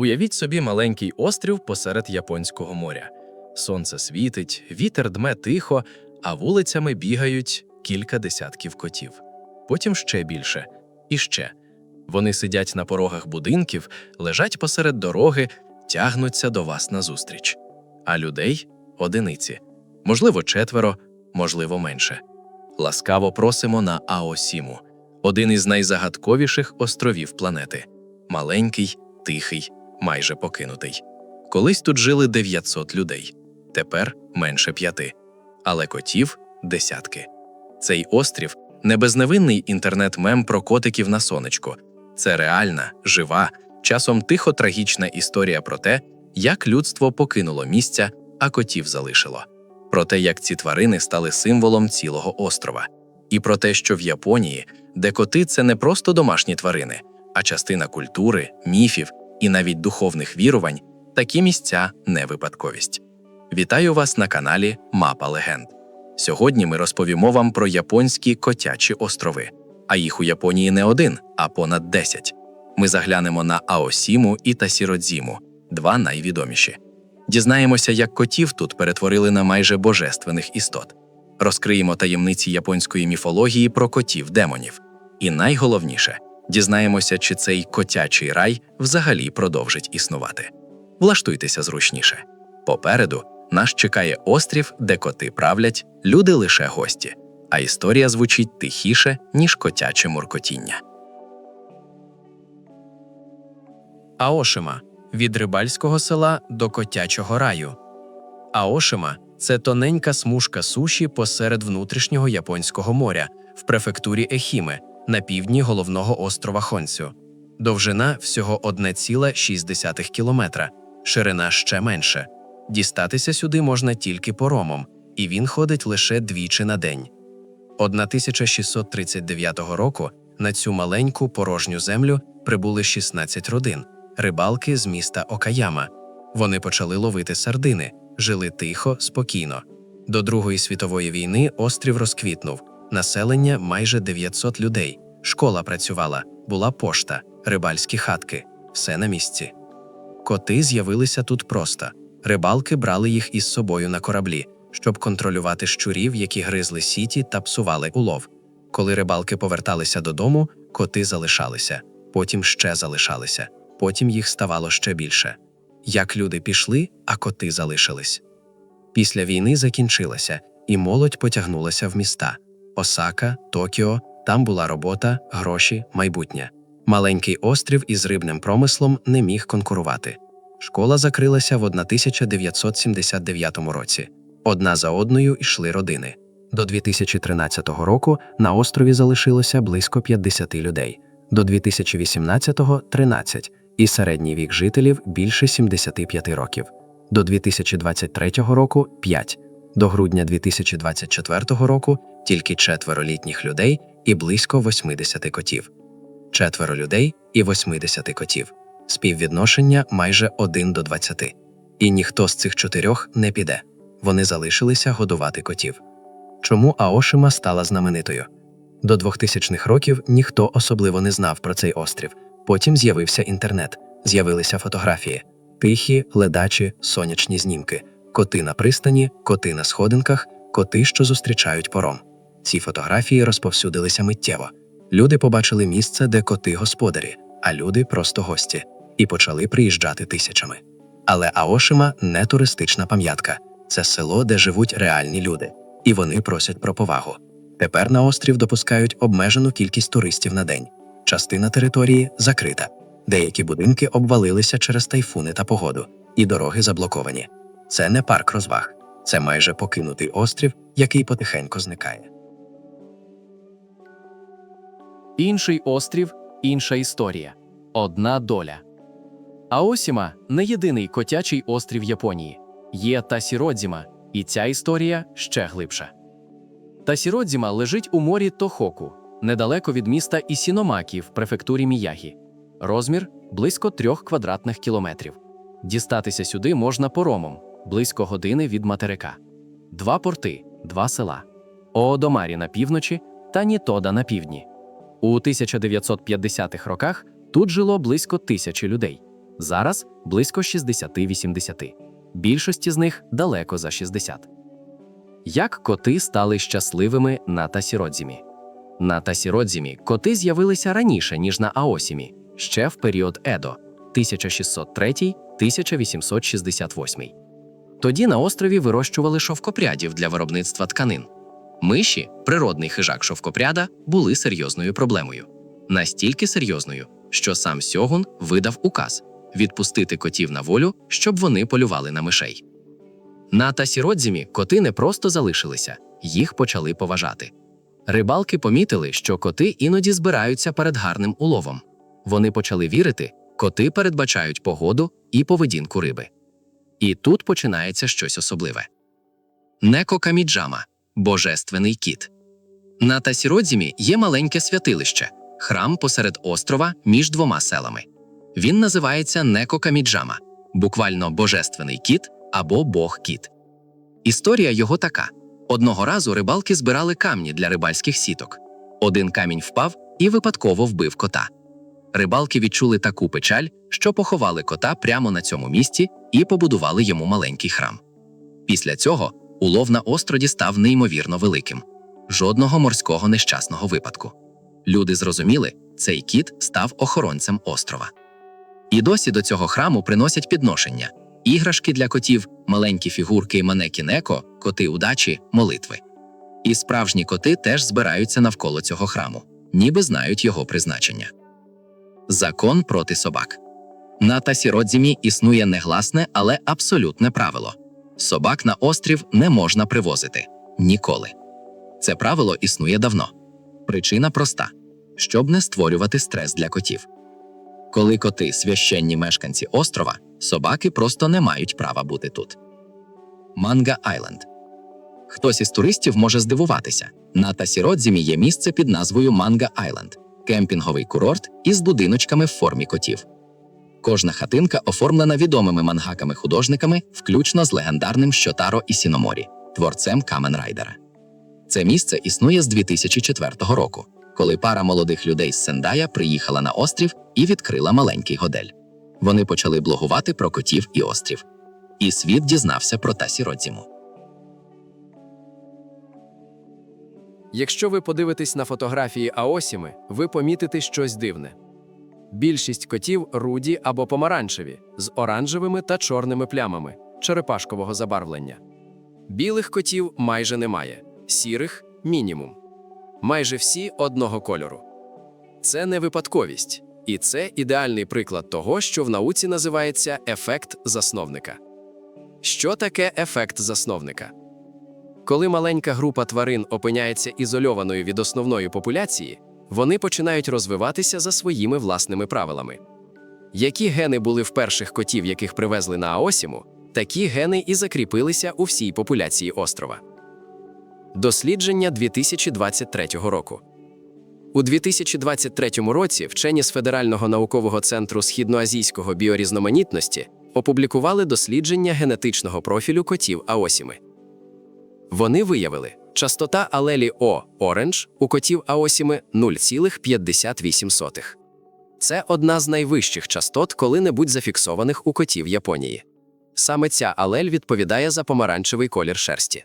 Уявіть собі маленький острів посеред Японського моря. Сонце світить, вітер дме тихо, а вулицями бігають кілька десятків котів. Потім ще більше. І ще. Вони сидять на порогах будинків, лежать посеред дороги, тягнуться до вас назустріч. А людей одиниці. Можливо, четверо, можливо, менше. Ласкаво просимо на Аосіму, один із найзагадковіших островів планети. Маленький, тихий, майже покинутий. Колись тут жили 900 людей, тепер менше п'яти. Але котів десятки. Цей острів не безневинний інтернет-мем про котиків на сонечку. Це реальна, жива, часом тихо трагічна історія про те, як людство покинуло місця, а котів залишило. Про те, як ці тварини стали символом цілого острова, і про те, що в Японії, де коти це не просто домашні тварини, а частина культури, міфів і навіть духовних вірувань, такі місця не випадковість. Вітаю вас на каналі Мапа Легенд. Сьогодні ми розповімо вам про японські котячі острови, а їх у Японії не один, а понад 10. Ми заглянемо на Аосіму і Тасіродзіму, два найвідоміші. Дізнаємося, як котів тут перетворили на майже божественних істот. Розкриємо таємниці японської міфології про котів-демонів. І найголовніше дізнаємося, чи цей котячий рай взагалі продовжить існувати. Влаштуйтеся зручніше. Попереду нас чекає острів, де коти правлять, люди лише гості, а історія звучить тихіше, ніж котяче муркотіння. Аошима від рибальського села до котячого раю. Аошима це тоненька смужка суші посеред внутрішнього японського моря в префектурі Ехіме на півдні головного острова Хонсю. Довжина всього 1,6 кілометра, ширина ще менше. Дістатися сюди можна тільки поромом, і він ходить лише двічі на день. 1639 року на цю маленьку порожню землю прибули 16 родин, рибалки з міста Окаяма. Вони почали ловити сардини, жили тихо, спокійно. До Другої світової війни острів розквітнув, населення майже 900 людей. Школа працювала, була пошта, рибальські хатки, все на місці. Коти з'явилися тут просто. Рибалки брали їх із собою на кораблі, щоб контролювати щурів, які гризли сіті та псували улов. Коли рибалки поверталися додому, коти залишалися, потім ще залишалися, потім їх ставало ще більше. Як люди пішли, а коти залишились. Після війни закінчилася, і молодь потягнулася в міста Осака, Токіо, там була робота, гроші, майбутнє. Маленький острів із рибним промислом не міг конкурувати. Школа закрилася в 1979 році. Одна за одною йшли родини. До 2013 року на острові залишилося близько 50 людей, до 2018-го – 13, і середній вік жителів більше 75 років. До 2023 року 5, до грудня 2024 року тільки четверо літніх людей і близько 80 котів. Четверо людей і 80 котів. Співвідношення майже 1 до 20. І ніхто з цих чотирьох не піде. Вони залишилися годувати котів. Чому Аошима стала знаменитою? До 2000-х років ніхто особливо не знав про цей острів. Потім з'явився інтернет, з'явилися фотографії, тихі, ледачі, сонячні знімки, коти на пристані, коти на сходинках, коти, що зустрічають пором. Ці фотографії розповсюдилися миттєво. Люди побачили місце, де коти господарі, а люди просто гості, і почали приїжджати тисячами. Але Аошима не туристична пам'ятка, це село, де живуть реальні люди, і вони просять про повагу. Тепер на острів допускають обмежену кількість туристів на день. Частина території закрита. Деякі будинки обвалилися через тайфуни та погоду, і дороги заблоковані. Це не парк розваг, це майже покинутий острів, який потихеньку зникає. Інший острів, інша історія. Одна доля. Аосіма не єдиний котячий острів Японії. Є Тасіродзіма, і ця історія ще глибша. Тасіродзіма лежить у морі Тохоку, недалеко від міста Ісіномакі в префектурі Міягі. Розмір близько трьох квадратних кілометрів. Дістатися сюди можна поромом, близько години від материка. Два порти, два села: Оодомарі на півночі та Нітода на півдні. У 1950-х роках тут жило близько тисячі людей. Зараз близько 60-80. Більшості з них далеко за 60. Як коти стали щасливими на Тасіродзімі? На Тасіродзімі коти з'явилися раніше, ніж на Аосімі, ще в період Едо 1603-1868. Тоді на острові вирощували шовкопрядів для виробництва тканин. Миші, природний хижак шовкопряда, були серйозною проблемою. Настільки серйозною, що сам Сьогун видав указ відпустити котів на волю, щоб вони полювали на мишей. На Тасіродзімі коти не просто залишилися, їх почали поважати. Рибалки помітили, що коти іноді збираються перед гарним уловом. Вони почали вірити, коти передбачають погоду і поведінку риби. І тут починається щось особливе. Неко Каміджама божественний кіт. На Тасіродзімі є маленьке святилище, храм посеред острова між двома селами. Він називається Неко Каміджама, буквально божественний кіт або Бог кіт. Історія його така: одного разу рибалки збирали камні для рибальських сіток. Один камінь впав і випадково вбив кота. Рибалки відчули таку печаль, що поховали кота прямо на цьому місці і побудували йому маленький храм. Після цього улов на остроді став неймовірно великим. Жодного морського нещасного випадку. Люди зрозуміли, цей кіт став охоронцем острова. І досі до цього храму приносять підношення: іграшки для котів, маленькі фігурки манекі неко, коти удачі, молитви. І справжні коти теж збираються навколо цього храму, ніби знають його призначення. Закон проти собак. На Тасіродзімі існує негласне, але абсолютне правило: собак на острів не можна привозити ніколи. Це правило існує давно. Причина проста: щоб не створювати стрес для котів. Коли коти священні мешканці острова, собаки просто не мають права бути тут. Манга Айленд. Хтось із туристів може здивуватися. На Тасіродзімі є місце під назвою Манга Айленд кемпінговий курорт із будиночками в формі котів. Кожна хатинка оформлена відомими мангаками-художниками, включно з легендарним Щотаро і Сіноморі, творцем Камен Райдера. Це місце існує з 2004 року, коли пара молодих людей з Сендая приїхала на острів і відкрила маленький годель. Вони почали блогувати про котів і острів. І світ дізнався про Тасіродзіму. Якщо ви подивитесь на фотографії Аосіми, ви помітите щось дивне. Більшість котів руді або помаранчеві, з оранжевими та чорними плямами черепашкового забарвлення. Білих котів майже немає, сірих мінімум. Майже всі одного кольору. Це не випадковість, і це ідеальний приклад того, що в науці називається ефект засновника. Що таке ефект засновника? Коли маленька група тварин опиняється ізольованою від основної популяції, вони починають розвиватися за своїми власними правилами. Які гени були в перших котів, яких привезли на Аосіму, такі гени і закріпилися у всій популяції острова. Дослідження 2023 року. У 2023 році вчені з Федерального наукового центру східноазійського біорізноманітності опублікували дослідження генетичного профілю котів Аосіми. Вони виявили, частота алелі О оранж у котів Аосіми 0,58. Це одна з найвищих частот коли-небудь зафіксованих у котів Японії. Саме ця алель відповідає за помаранчевий колір шерсті.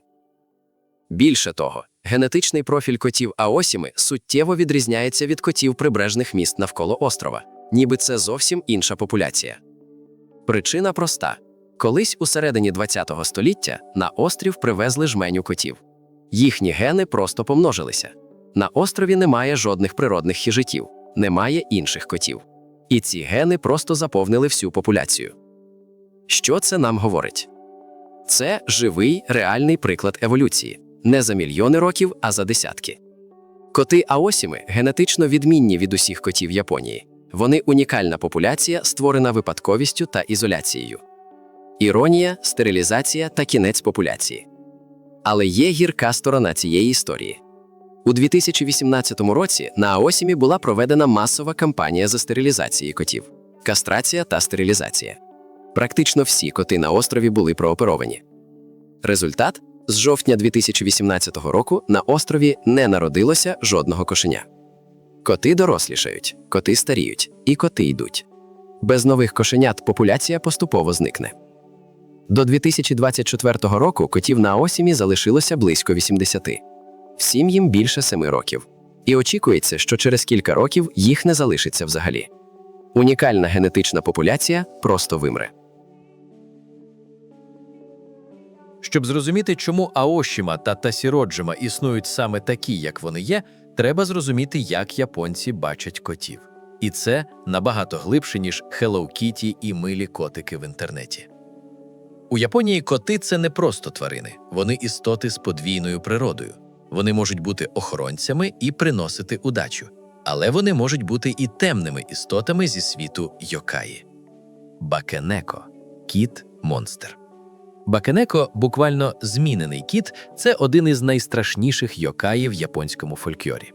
Більше того, генетичний профіль котів Аосіми суттєво відрізняється від котів прибережних міст навколо острова, ніби це зовсім інша популяція. Причина проста: колись у середині ХХ століття на острів привезли жменю котів. Їхні гени просто помножилися. На острові немає жодних природних хижаків, немає інших котів. І ці гени просто заповнили всю популяцію. Що це нам говорить? Це живий реальний приклад еволюції не за мільйони років, а за десятки. Коти Аосіми генетично відмінні від усіх котів Японії. Вони унікальна популяція, створена випадковістю та ізоляцією. Іронія, стерилізація та кінець популяції. Але є гірка сторона цієї історії. У 2018 році на Аосімі була проведена масова кампанія за стерилізації котів, кастрація та стерилізація. Практично всі коти на острові були прооперовані. Результат з жовтня 2018 року на острові не народилося жодного кошеня. Коти дорослішають, коти старіють, і коти йдуть. Без нових кошенят популяція поступово зникне. До 2024 року котів на Аосімі залишилося близько 80. Всім їм більше 7 років. І очікується, що через кілька років їх не залишиться взагалі. Унікальна генетична популяція просто вимре. Щоб зрозуміти, чому Аошіма та Тасіроджима існують саме такі, як вони є, треба зрозуміти, як японці бачать котів. І це набагато глибше, ніж Hello Kitty і милі котики в інтернеті. У Японії коти це не просто тварини, вони істоти з подвійною природою. Вони можуть бути охоронцями і приносити удачу, але вони можуть бути і темними істотами зі світу йокаї. Бакенеко кіт монстр. Бакенеко, буквально змінений кіт, це один із найстрашніших йокаїв в японському фольклорі.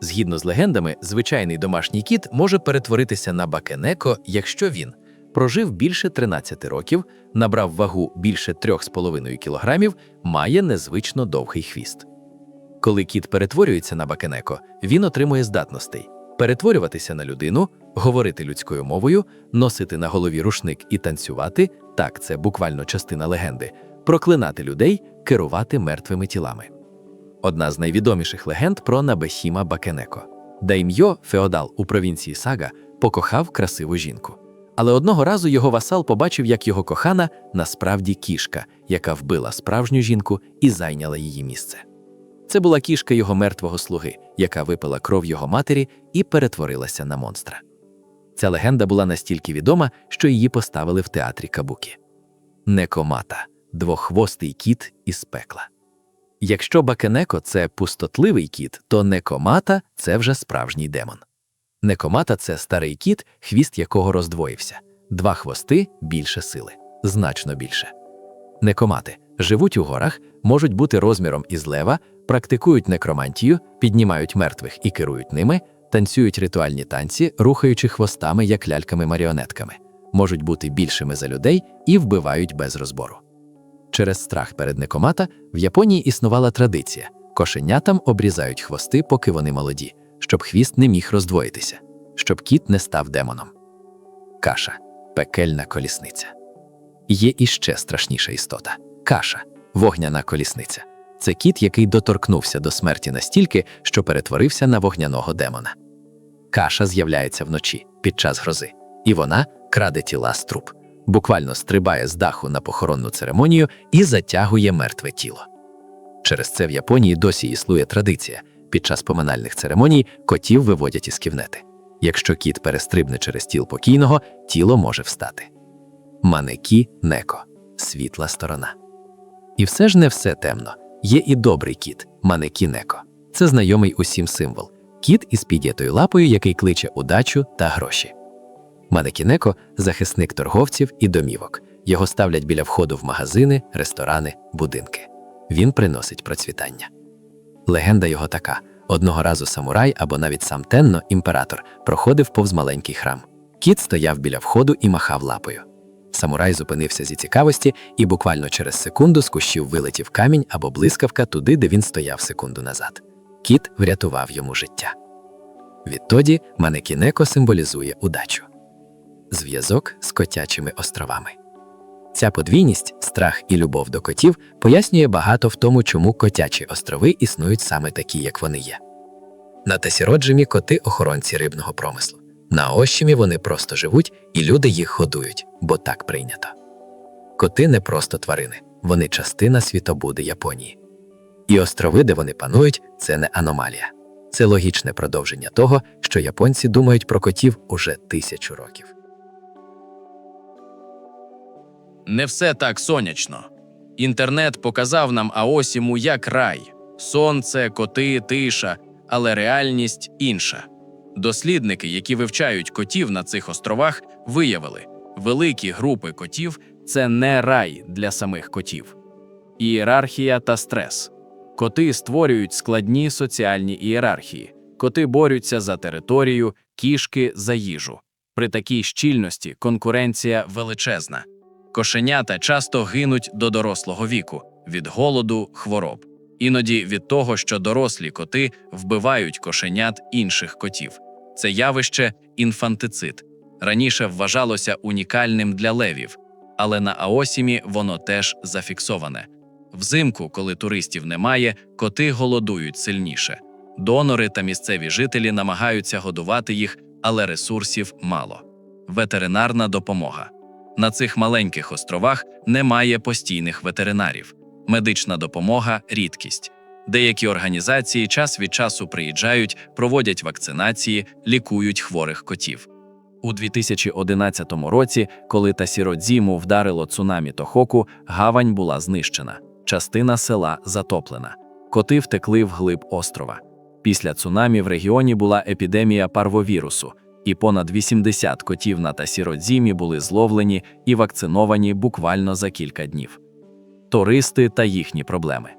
Згідно з легендами, звичайний домашній кіт може перетворитися на бакенеко, якщо він прожив більше 13 років, набрав вагу більше 3,5 кг, має незвично довгий хвіст. Коли кіт перетворюється на бакенеко, він отримує здатностей перетворюватися на людину, говорити людською мовою, носити на голові рушник і танцювати так, це буквально частина легенди, проклинати людей, керувати мертвими тілами. Одна з найвідоміших легенд про Набехіма Бакенеко. Даймйо, феодал у провінції Сага, покохав красиву жінку. Але одного разу його васал побачив, як його кохана насправді кішка, яка вбила справжню жінку і зайняла її місце. Це була кішка його мертвого слуги, яка випила кров його матері і перетворилася на монстра. Ця легенда була настільки відома, що її поставили в театрі Кабукі. Некомата двоххвостий кіт із пекла. Якщо бакенеко це пустотливий кіт, то некомата це вже справжній демон. Некомата це старий кіт, хвіст якого роздвоївся, два хвости більше сили, значно більше. Некомати. Живуть у горах, можуть бути розміром із лева, практикують некромантію, піднімають мертвих і керують ними, танцюють ритуальні танці, рухаючи хвостами як ляльками-маріонетками, можуть бути більшими за людей і вбивають без розбору. Через страх перед некомата в Японії існувала традиція: кошенятам обрізають хвости, поки вони молоді, щоб хвіст не міг роздвоїтися, щоб кіт не став демоном. Каша пекельна колісниця. Є іще страшніша істота каша, вогняна колісниця. Це кіт, який доторкнувся до смерті настільки, що перетворився на вогняного демона. Каша з'являється вночі під час грози, і вона краде тіла з труп, буквально стрибає з даху на похоронну церемонію і затягує мертве тіло. Через це в Японії досі існує традиція: під час поминальних церемоній котів виводять із ківнети. Якщо кіт перестрибне через тіл покійного, тіло може встати. Манекі неко світла сторона. І все ж не все темно. Є і добрий кіт Манекі неко. Це знайомий усім символ кіт із під'ятою лапою, який кличе удачу та гроші. Манекінеко захисник торговців і домівок. Його ставлять біля входу в магазини, ресторани, будинки. Він приносить процвітання. Легенда його така: одного разу самурай або навіть сам Тенно, імператор, проходив повз маленький храм. Кіт стояв біля входу і махав лапою. Самурай зупинився зі цікавості і буквально через секунду з кущів вилетів камінь або блискавка туди, де він стояв секунду назад. Кіт врятував йому життя. Відтоді Манекінеко символізує удачу зв'язок з котячими островами. Ця подвійність, страх і любов до котів пояснює багато в тому, чому котячі острови існують саме такі, як вони є. На Тасіроджимі коти охоронці рибного промислу. На Ощимі вони просто живуть, і люди їх годують, бо так прийнято. Коти не просто тварини, вони частина світобуди Японії. І острови, де вони панують, це не аномалія. Це логічне продовження того, що японці думають про котів уже тисячу років. Не все так сонячно. Інтернет показав нам Аосіму як рай: сонце, коти, тиша, але реальність інша. Дослідники, які вивчають котів на цих островах, виявили, великі групи котів це не рай для самих котів. Ієрархія та стрес. Коти створюють складні соціальні ієрархії. Коти борються за територію, кішки за їжу. При такій щільності конкуренція величезна. Кошенята часто гинуть до дорослого віку від голоду, хвороб, іноді від того, що дорослі коти вбивають кошенят інших котів. Це явище інфантицид. раніше вважалося унікальним для левів, але на Аосімі воно теж зафіксоване. Взимку, коли туристів немає, коти голодують сильніше. Донори та місцеві жителі намагаються годувати їх, але ресурсів мало. Ветеринарна допомога. На цих маленьких островах немає постійних ветеринарів. Медична допомога рідкість. Деякі організації час від часу приїжджають, проводять вакцинації, лікують хворих котів. У 2011 році, коли Тасіродзіму вдарило цунамі Тохоку, гавань була знищена, частина села затоплена. Коти втекли вглиб острова. Після цунамі в регіоні була епідемія парвовірусу, і понад 80 котів на Тасіродзімі були зловлені і вакциновані буквально за кілька днів. Туристи та їхні проблеми.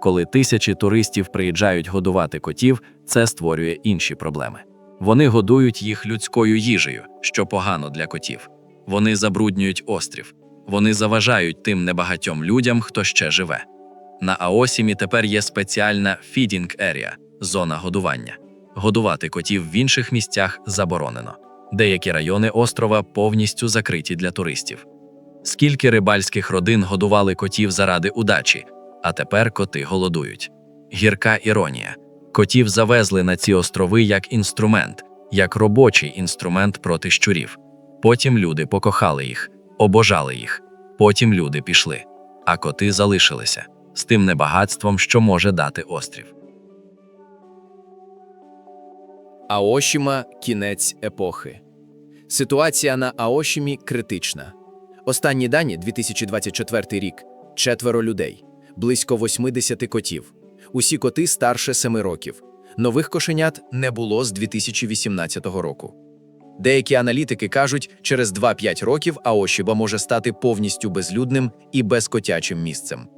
Коли тисячі туристів приїжджають годувати котів, це створює інші проблеми. Вони годують їх людською їжею, що погано для котів. Вони забруднюють острів. Вони заважають тим небагатьом людям, хто ще живе. На Аосімі тепер є спеціальна feeding area – зона годування. Годувати котів в інших місцях заборонено. Деякі райони острова повністю закриті для туристів. Скільки рибальських родин годували котів заради удачі, а тепер коти голодують. Гірка іронія. Котів завезли на ці острови як інструмент, як робочий інструмент проти щурів. Потім люди покохали їх, обожали їх. Потім люди пішли, а коти залишилися з тим небагатством, що може дати острів. Аошіма кінець епохи. Ситуація на Аошімі критична. Останні дані 2024 рік четверо людей, близько 80 котів. Усі коти старше 7 років. Нових кошенят не було з 2018 року. Деякі аналітики кажуть, через 2-5 років Аошіба може стати повністю безлюдним і безкотячим місцем.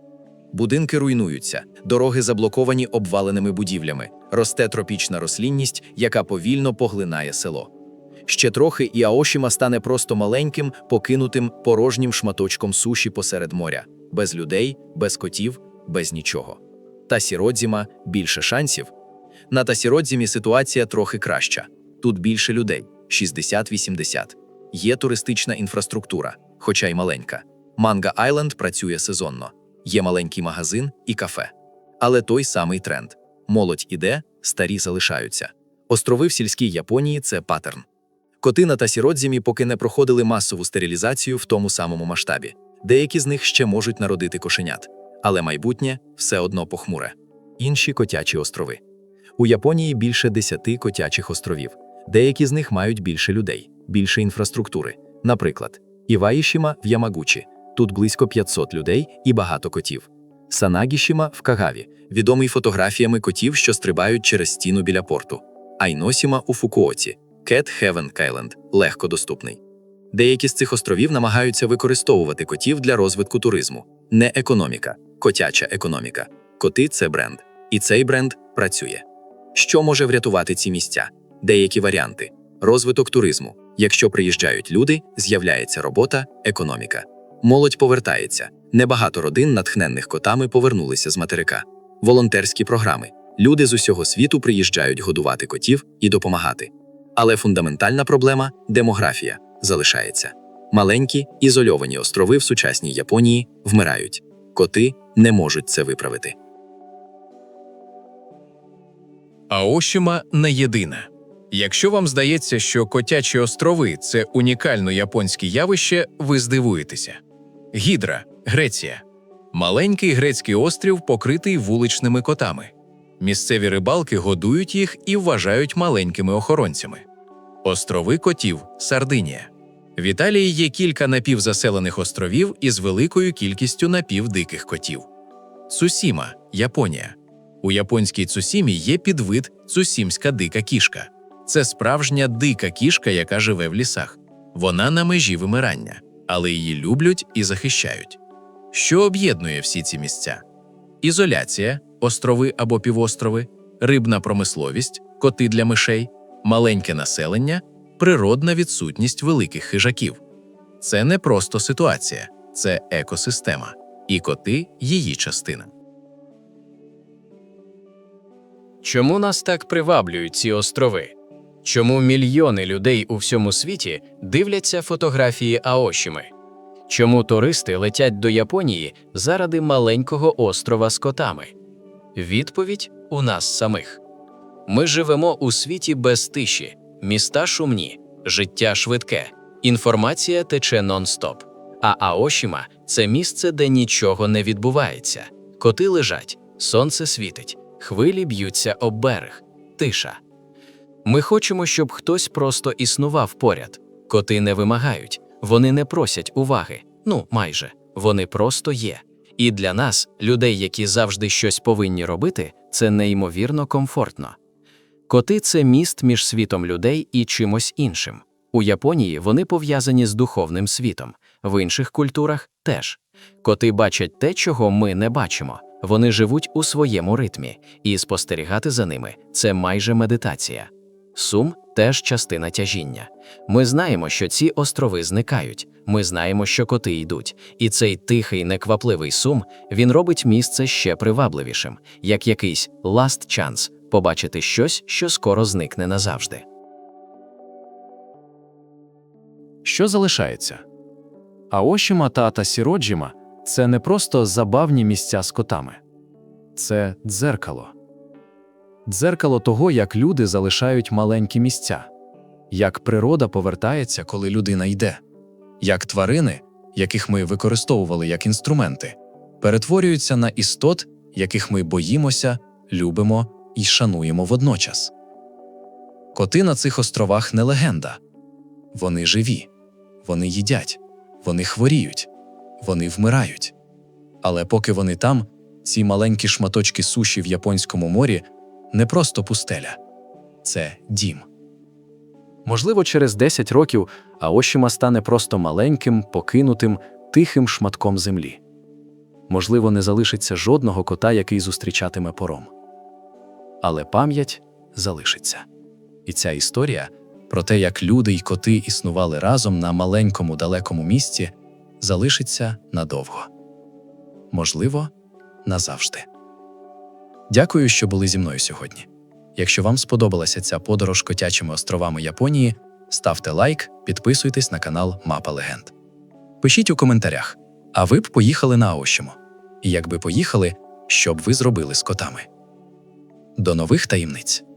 Будинки руйнуються, дороги заблоковані обваленими будівлями, росте тропічна рослинність, яка повільно поглинає село. Ще трохи і Аошіма стане просто маленьким, покинутим порожнім шматочком суші посеред моря, без людей, без котів, без нічого. Та Сіродзіма більше шансів. На Тасіродзімі ситуація трохи краща. Тут більше людей 60-80. Є туристична інфраструктура, хоча й маленька. Манга Айленд працює сезонно. Є маленький магазин і кафе. Але той самий тренд: молодь іде, старі залишаються. Острови в сільській Японії це паттерн. Коти на Тасіродзімі поки не проходили масову стерилізацію в тому самому масштабі. Деякі з них ще можуть народити кошенят, але майбутнє все одно похмуре. Інші котячі острови. У Японії більше десяти котячих островів. Деякі з них мають більше людей, більше інфраструктури. Наприклад, Іваїшіма в Ямагучі. Тут близько 500 людей і багато котів. Санагішіма в Кагаві, відомий фотографіями котів, що стрибають через стіну біля порту. Айносіма у Фукуоці, Кет Хевен Кайленд, легко доступний. Деякі з цих островів намагаються використовувати котів для розвитку туризму. Не економіка, котяча економіка. Коти це бренд. І цей бренд працює. Що може врятувати ці місця? Деякі варіанти: розвиток туризму. Якщо приїжджають люди, з'являється робота, економіка. Молодь повертається. Небагато родин, натхненних котами, повернулися з материка. Волонтерські програми. Люди з усього світу приїжджають годувати котів і допомагати. Але фундаментальна проблема демографія залишається. Маленькі ізольовані острови в сучасній Японії вмирають. Коти не можуть це виправити. Аошіма не єдина. Якщо вам здається, що котячі острови це унікально японське явище, ви здивуєтеся. Гідра, Греція. Маленький грецький острів, покритий вуличними котами. Місцеві рибалки годують їх і вважають маленькими охоронцями. Острови котів Сардинія. В Італії є кілька напівзаселених островів із великою кількістю напівдиких котів. Цусіма, Японія. У японській цусімі є підвид цусімська дика кішка. Це справжня дика кішка, яка живе в лісах. Вона на межі вимирання, але її люблять і захищають. Що об'єднує всі ці місця? Ізоляція, острови або півострови, рибна промисловість, коти для мишей, маленьке населення, природна відсутність великих хижаків. Це не просто ситуація, це екосистема, і коти її частина. Чому нас так приваблюють ці острови? Чому мільйони людей у всьому світі дивляться фотографії Аошіми? Чому туристи летять до Японії заради маленького острова з котами? Відповідь у нас самих. Ми живемо у світі без тиші, міста шумні, життя швидке, інформація тече нон-стоп. А Аошіма це місце, де нічого не відбувається. Коти лежать, сонце світить, хвилі б'ються об берег, тиша. Ми хочемо, щоб хтось просто існував поряд. Коти не вимагають, вони не просять уваги. Ну, майже вони просто є. І для нас, людей, які завжди щось повинні робити, це неймовірно комфортно. Коти це міст між світом людей і чимось іншим. У Японії вони пов'язані з духовним світом, в інших культурах теж. Коти бачать те, чого ми не бачимо. Вони живуть у своєму ритмі, і спостерігати за ними це майже медитація. Сум теж частина тяжіння. Ми знаємо, що ці острови зникають. Ми знаємо, що коти йдуть, і цей тихий, неквапливий сум він робить місце ще привабливішим, як якийсь last chance побачити щось, що скоро зникне назавжди. Що залишається? Аошіма та Тасіроджіма – це не просто забавні місця з котами. Це дзеркало. Дзеркало того, як люди залишають маленькі місця, як природа повертається, коли людина йде, як тварини, яких ми використовували як інструменти, перетворюються на істот, яких ми боїмося, любимо і шануємо водночас. Коти на цих островах не легенда. Вони живі, вони їдять, вони хворіють, вони вмирають. Але поки вони там, ці маленькі шматочки суші в японському морі не просто пустеля, це дім. Можливо, через 10 років Аошіма стане просто маленьким, покинутим, тихим шматком землі. Можливо, не залишиться жодного кота, який зустрічатиме пором. Але пам'ять залишиться. І ця історія про те, як люди й коти існували разом на маленькому далекому місці, залишиться надовго. Можливо, назавжди. Дякую, що були зі мною сьогодні. Якщо вам сподобалася ця подорож котячими островами Японії, ставте лайк, підписуйтесь на канал Мапа Легенд. Пишіть у коментарях, а ви б поїхали на Аошімо? І якби поїхали, що б ви зробили з котами? До нових таємниць!